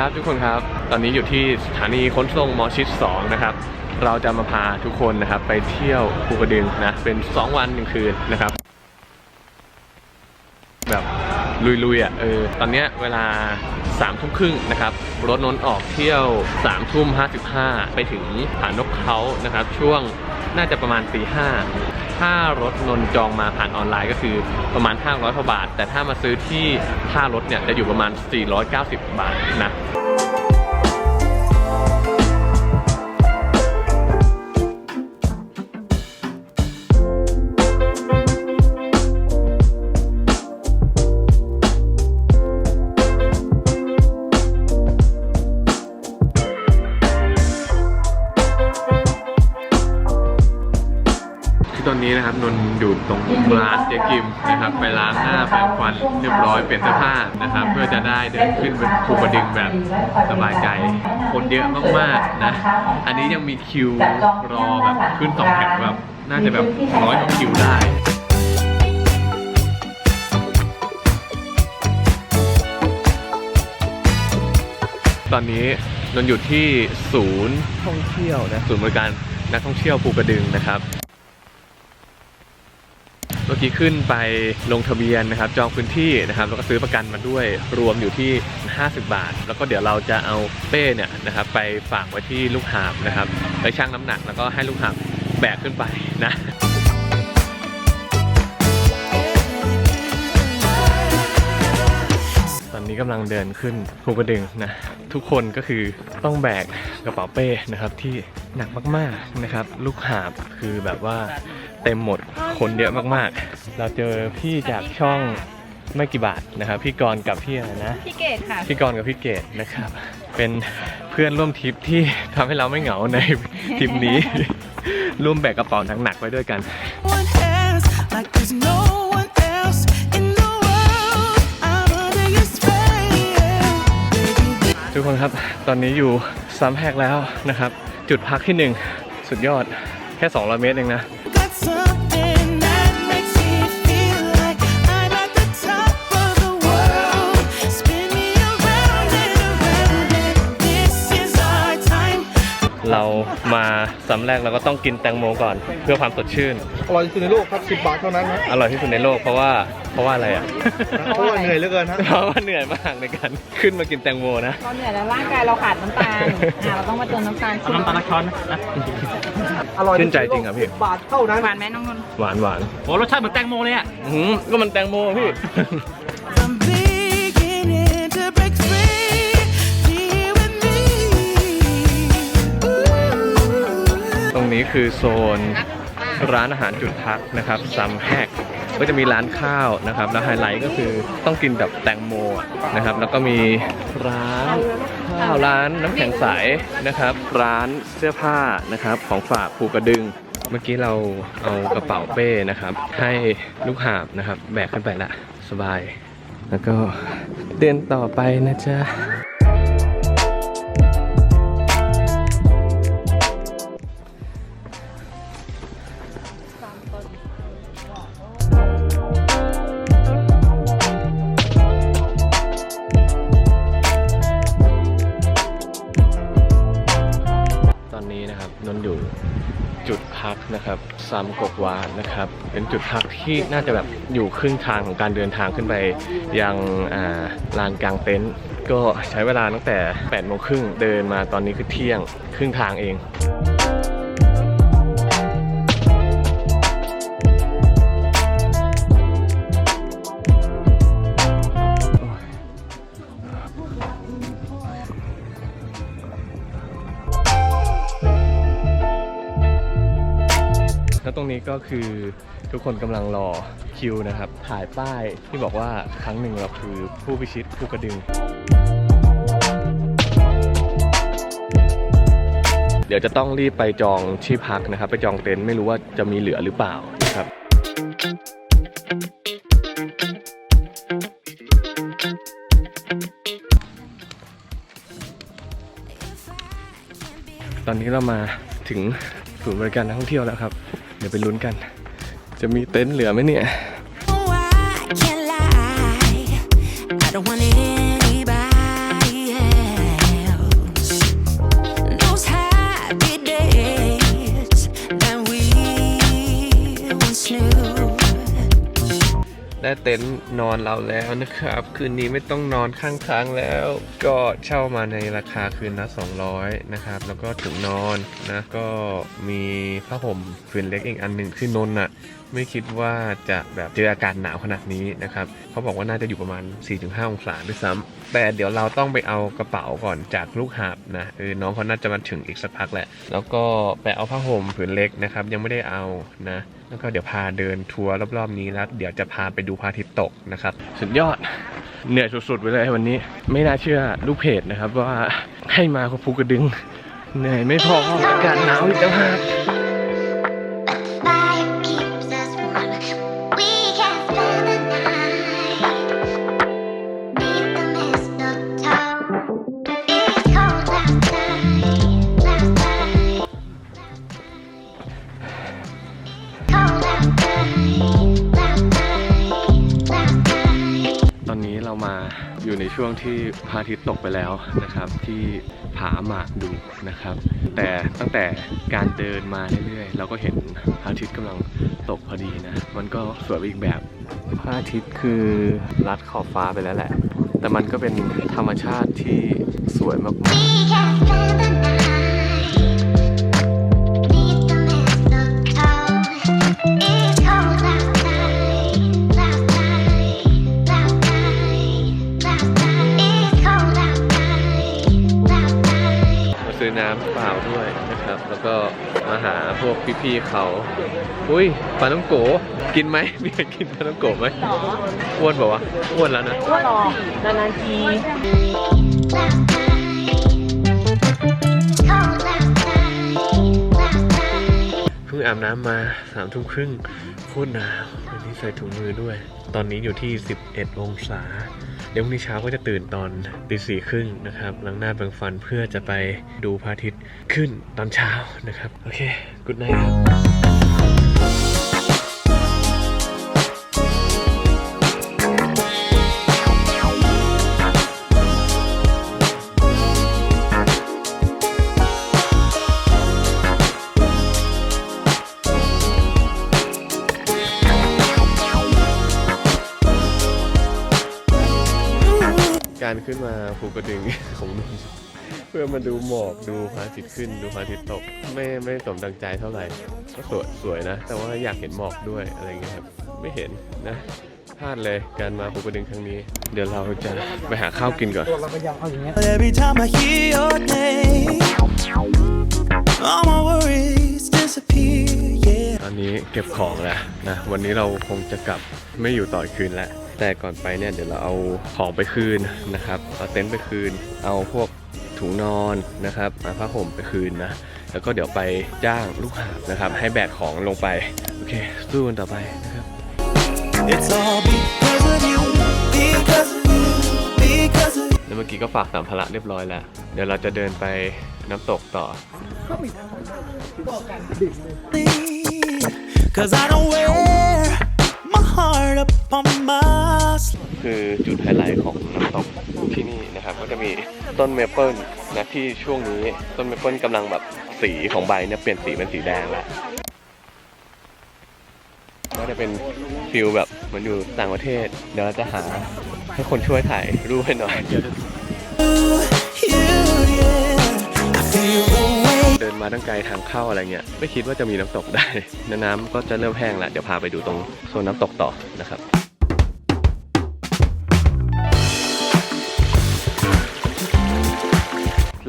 ครับทุกคนครับ ตอนนี้อยู่ที่สถานีขนส่งหมอชิด 2 นะครับ เราจะมาพาทุกคนนะครับไปเที่ยวภูกระดึงนะ เป็น 2 วันหนึ่งคืนนะครับ แบบลุยๆอะเออตอนเนี้ยเวลา3ามทุ่มครึ่งนะครับ รถนนออกเที่ยว3ามทุ่มห้ไปถึงผานกเขานะครับ ช่วงน่าจะประมาณตีห้า ค่ารถนนจองมาผ่านออนไลน์ก็คือประมาณ 500กว่าบาท แต่ถ้ามาซื้อที่ท่ารถเนี่ยจะอยู่ประมาณ 490 บาทนะ ที่ตอนนี้นะครับนนท์อยู่ตรงร้านเจ๊กิมนะครับไปล้างหน้าแปรงฟันเรียบร้อยเปลี่ยนเสื้อผ้านะครับ เพื่อจะได้เดินขึ้นเป็นภูกระดึงแบบสบายใจ คนเยอะมากๆนะ อันนี้ยังมีคิวรอแบบขึ้นสองแถวแบบน่าจะแบบร้อยกว่าคิวได้ตอนนี้นนท์อยู่ที่ศูนย์ท่องเที่ยวนะศูนย์บริการนักท่องเที่ยวภูกระดึงนะครับเมื่อ กี้ขึ้นไปลงทะเบียนนะครับ จองพื้นที่นะครับ แล้วก็ซื้อประกันมาด้วยรวมอยู่ที่ 50 บาท แล้วก็เดี๋ยวเราจะเอาเป้เนี่ยนะครับ ไปฝากไว้ที่ลูกหาบนะครับไปชั่งน้ำหนักแล้วก็ให้ลูกหาบแบกขึ้นไปนะตอนนี้กำลังเดินขึ้นภูกระดึงนะทุกคนก็คือต้องแบกกระเป๋าเป้นะครับที่หนักมากๆนะครับ ลูกหาบคือแบบว่า เต็มหมดคนเยอะมากๆ เราเจอพี่จากช่องไม่กี่บาทนะครับ พี่กรณ์กับพี่อะไรนะ พี่เกดค่ะ พี่กรณ์กับพี่เกดนะครับ เป็นเพื่อนร่วมทริปที่ทำให้เราไม่เหงาในทริปนี้ ร่วมแบกกระเป๋าหนักๆไว้ด้วยกัน one else, like there's no one else in the world. I'm under your spell. Baby, ทุกคนครับ ตอนนี้อยู่ซ้ำแหกแล้วนะครับ จุดพักที่หนึ่งสุดยอดแค่ 200 เมตรเองนะ เรามาซ้ำแรกเราก็ต้องกินแตงโมก่อน เพื่อความสดชื่น อร่อยที่สุดในโลกครับ 10 บาทเท่านั้นนะอร่อยที่สุดในโลกเพราะว่าเพราะว่าอะไรอะ เพราะว่าเหนื่อยเหลือเกินฮะเพราะว่าเหนื่อยมากในการขึ้นมากินแตงโมนะ เราเหนื่อยแล้วร่างกายเราขาดน้ำตาลอ่าเราต้องมาเติมน้ำตาลน้ำตาลช้อนอร่อยชื่นใจจริงครับพี่ 10บาทเท่านั้น หวานไหมน้องนนท์หวานหวานโอ้รสชาติเหมือนแตงโมเลยอะ อื้อหือก็มันแตงโมพี่ From รงนี้คือโซนร้านอาหารจุดพักนะครับซัมแฮกก็จะมีร้านข้าวนะครับ แล้วไฮไลท์ก็คือต้องกินแบบแตงโมนะครับ แล้วก็มีร้านข้าวร้านน้ำแข็งใสนะครับ ร้านเสื้อผ้านะครับ ของฝากภูกระดึง เมื่อกี้เราเอากระเป๋าเป้นะครับ ให้ลูกหาบนะครับ แบกขึ้นไปละสบาย แล้วก็เดินต่อไปนะจ๊ะ ซามกกวานนะครับ เป็นจุดพักที่น่าจะแบบอยู่ครึ่งทางของการเดินทางขึ้นไป ยังลานกลางเต็นท์ก็ใช้เวลาตั้งแต่8โมงครึ่งเดินมาตอนนี้คือเที่ยงครึ่งทางเอง แล้วตรงนี้ก็คือทุกคนกำลังรอคิวนะครับ ถ่ายป้ายที่บอกว่าครั้งหนึ่งเราคือผู้พิชิตภูกระดึง เดี๋ยวจะต้องรีบไปจองที่พักนะครับ ไปจองเต็นท์ไม่รู้ว่าจะมีเหลือหรือเปล่านะครับตอนนี้เรามาถึงศูนย์บริการนักท่องเที่ยวแล้วครับ เดี๋ยวไปลุ้นกัน จะมีเต็นท์เหลือไหมเนี่ย ได้เต็นท์นอนเราแล้วนะครับ คืนนี้ไม่ต้องนอนข้างทางแล้ว ก็เช่ามาในราคาคืนละ200นะครับ แล้วก็ถุงนอนนะก็มีผ้าห่มผืนเล็กอีกอันหนึ่งคือนน่ะไม่คิดว่าจะแบบเจออากาศหนาวขนาดนี้นะครับเขาบอกว่าน่าจะอยู่ประมาณ 4-5 องศาด้วยซ้ำแต่เดี๋ยวเราต้องไปเอากระเป๋าก่อนจากลูกหาบนะเออน้องเขาน่าจะมาถึงอีกสักพักแหละ แล้วก็ไปเอาผ้าห่มผืนเล็กนะครับ ยังไม่ได้เอานะ แล้วก็เดี๋ยวพาเดินทัวร์รอบๆนี้แล้วเดี๋ยวจะพาไปดูพระอาทิตย์ตกนะครับ สุดยอดเหนื่อยสุดๆไปเลยวันนี้ ไม่น่าเชื่อลูกเพจนะครับว่าให้มาภูกระดึง เหนื่อยไม่พออากาศหนาวอีกต่างหา อยู่ในช่วงที่พระอาทิตย์ตกไปแล้วนะครับ ที่ผาหมากดูนะครับ แต่ตั้งแต่การเดินมาเรื่อยๆ เราก็เห็นพระอาทิตย์กำลังตกพอดีนะ มันก็สวยไปอีกแบบพระอาทิตย์คือลัดขอบฟ้าไปแล้วแหละ แต่มันก็เป็นธรรมชาติที่สวยมากๆ ก็มาหาพวกพี่ๆเขา อุ้ยปลาน้ำโก กินไหมมีใครกินปลาน้ำโกไหมหรออ้วนเปล่าวะอ้วนแล้วนะ อ้วนหรอนานๆที Cold outside, outside. เพิ่งอาบน้ำมาสามทุ่มครึ่งโคตรหนาววันนี้ใส่ถุงมือด้วย ตอนนี้อยู่ที่ 11 องศา เดี๋ยวพรุ่งนี้เช้าก็จะตื่นตอนตีสี่ครึ่งนะครับล้างหน้าแปรงฟันเพื่อจะไปดูพระอาทิตย์ขึ้นตอนเช้านะครับ โอเค กุดไนครับ การขึ้นมาภูกระดึงของนุ่นเพื่อมาดูหมอกดูพระอาทิตย์ขึ้นดูพระอาทิตย์ตก ไม่ไม่สมดังใจเท่าไหร่ก็สวยสวยนะ แต่ว่าอยากเห็นหมอกด้วยอะไรเงี้ยครับไม่เห็นนะพลาดเลยการมาภูกระดึงครั้งนี้ เดี๋ยวเราจะไปหาข้าวกินก่อน Every time I hear your name, all my worries disappear. Yeah. ตอนนี้เก็บของแล้วนะ วันนี้เราคงจะกลับไม่อยู่ต่ออีกคืนแล้ว แต่ก่อนไปเนี่ยเดี๋ยวเราเอาของไปคืนนะครับเอาเต็นท์ไปคืน เอาพวกถุงนอนนะครับเอาผ้าห่มไปคืนนะแล้วก็เดี๋ยวไปจ้างลูกหาบนะครับ ให้แบกของลงไป โอเคสู้กันต่อไปนะครับ It's all because of you, because of you, because of แล้วเมื่อกี้ก็ฝากสัมภาระเรียบร้อยแล้ว เดี๋ยวเราจะเดินไปน้ำตกต่อ me. Cause I don't wear my heart up on my sleeve. คือจุดไฮไลท์ของน้ำตกที่นี่นะครับ ก็จะมีต้นเมเปิลนะที่ช่วงนี้ต้นเมเปิลกำลังแบบสีของใบเนี่ยเปลี่ยนสีเป็นสีแดงแล้วก็จะเป็นฟิลแบบเหมือนอยู่ต่างประเทศ เดี๋ยวเราจะหาให้คนช่วยถ่ายรูปให้หน่อย You, yeah. I feel the way เดินมาตั้งไกลทางเข้าอะไรเงี้ยไม่คิดว่าจะมีน้ำตกได้น้ำก็จะเริ่มแห้งแล้วเดี๋ยวพาไปดูตรงโซนน้ำตกต่อนะครับ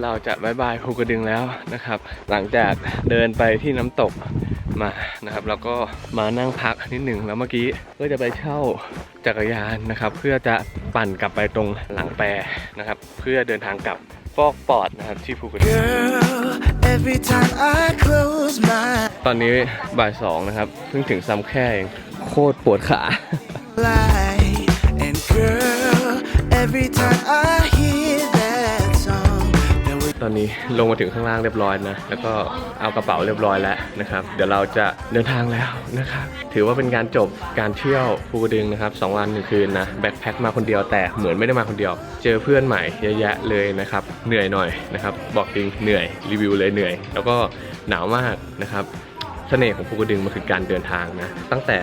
เราจะบายบายภูกระดึงแล้วนะครับ หลังจากเดินไปที่น้ำตกมานะครับ แล้วก็มานั่งพักนิดหนึ่งแล้วเมื่อกี้ก็จะไปเช่าจักรยานนะครับ เพื่อจะปั่นกลับไปตรงหลังแปรนะครับ เพื่อเดินทางกลับฟอกปอดนะครับที่ภูกระดึง Girl, every time I close my ตอนนี้บ่ายสองนะครับ เพิ่งถึงซ้ำแค่เองโคตรปวดขา light, and girl, every time I อนนี้ลงมาถึงข้างล่างเรียบร้อยนะ แล้วก็เอากระเป๋าเรียบร้อยแล้วนะครับ เดี๋ยวเราจะเดินทางแล้วนะครับ ถือว่าเป็นการจบการเที่ยวภูกระดึงนะครับสองวันหนึ่งคืนนะ แบ็คแพ็คมาคนเดียวแต่เหมือนไม่ได้มาคนเดียว เจอเพื่อนใหม่เยอะแยะเลยนะครับ เหนื่อยหน่อยนะครับ บอกจริงเหนื่อยรีวิวเลยเหนื่อย แล้วก็หนาวมากนะครับ เสน่ห์ของภูกระดึงมันคือการเดินทางนะ ตั้งแต่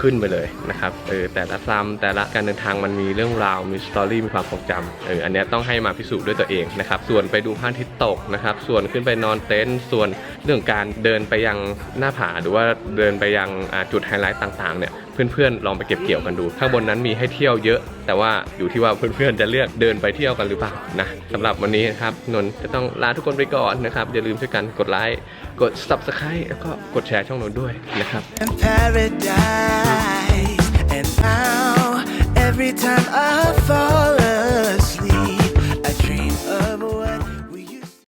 ขึ้นไปเลยนะครับเออแต่ละซ้ำแต่ละการเดินทางมันมีเรื่องราวมีสตอรี่มีความทรงจำเอออันเนี้ยต้องให้มาพิสูจน์ด้วยตัวเองนะครับส่วนไปดูพระอาทิตย์ตกนะครับส่วนขึ้นไปนอนเต็นท์ส่วนเรื่องการเดินไปยังหน้าผาหรือว่าเดินไปยังจุดไฮไลท์ต่างๆเนี่ย เพื่อนๆ ลองไปเก็บเกี่ยวกันดู ข้างบนนั้นมีให้เที่ยวเยอะ แต่ว่าอยู่ที่ว่าเพื่อนๆ จะเลือกเดินไปเที่ยวกันหรือเปล่านะสำหรับวันนี้นะครับนนจะต้องลาทุกคนไปก่อนนะครับ อย่าลืมช่วยกันกดไลค์กด subscribe แล้วก็กดแชร์ช่องนนด้วยนะครับ every time I fall